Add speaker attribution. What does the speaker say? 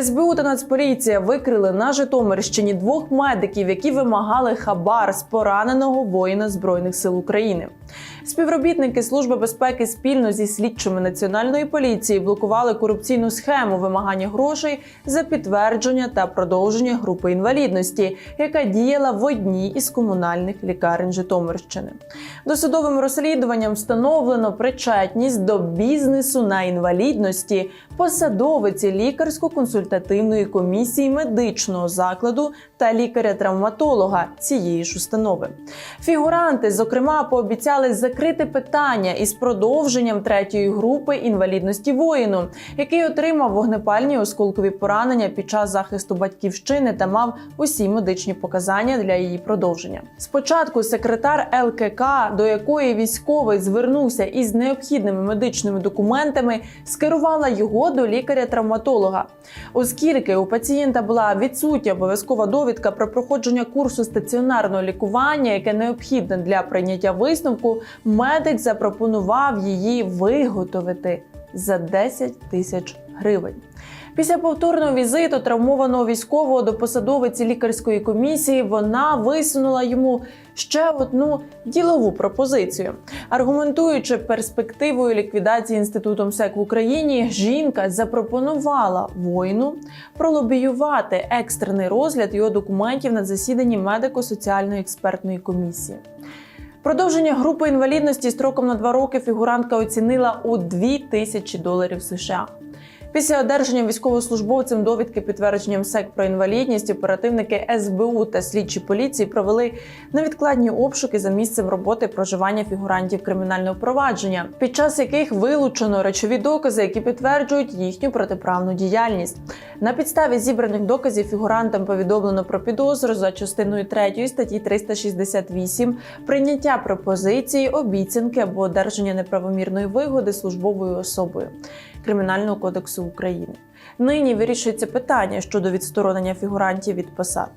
Speaker 1: СБУ та Нацполіція викрили на Житомирщині двох медиків, які вимагали хабар з пораненого воїна збройних сил України. Співробітники Служби безпеки спільно зі слідчими національної поліції блокували корупційну схему вимагання грошей за підтвердження та продовження групи інвалідності, яка діяла в одній із комунальних лікарень Житомирщини. Досудовим розслідуванням встановлено причетність до бізнесу на інвалідності посадовиці лікарсько-консультативної комісії медичного закладу та лікаря-травматолога цієї ж установи. Фігуранти, зокрема, пообіцяли закрити питання із продовженням третьої групи інвалідності воїну, який отримав вогнепальні осколкові поранення під час захисту батьківщини та мав усі медичні показання для її продовження. Спочатку секретар ЛКК, до якої військовий звернувся із необхідними медичними документами, скерувала його до лікаря-травматолога. Оскільки у пацієнта була відсутня обов'язкова довідка про проходження курсу стаціонарного лікування, яке необхідне для прийняття висновку, медик запропонував її виготовити за 10 тисяч гривень. Після повторного візиту травмованого військового до посадовиці лікарської комісії вона висунула йому ще одну ділову пропозицію. Аргументуючи перспективою ліквідації інститутом СЕК в Україні, жінка запропонувала воїну пролобіювати екстрений розгляд його документів на засіданні медико-соціальної експертної комісії. Продовження групи інвалідності строком на два роки фігурантка оцінила у 2 тисячі доларів США. Після одержання військовослужбовцем довідки підтвердженням СЕК про інвалідність оперативники СБУ та слідчі поліції провели невідкладні обшуки за місцем роботи проживання фігурантів кримінального провадження, під час яких вилучено речові докази, які підтверджують їхню протиправну діяльність. На підставі зібраних доказів фігурантам повідомлено про підозру за частиною 3 статті 368 прийняття пропозиції, обіцянки або одержання неправомірної вигоди службовою особою Кримінального кодексу України. Нині вирішується питання щодо відсторонення фігурантів від посад.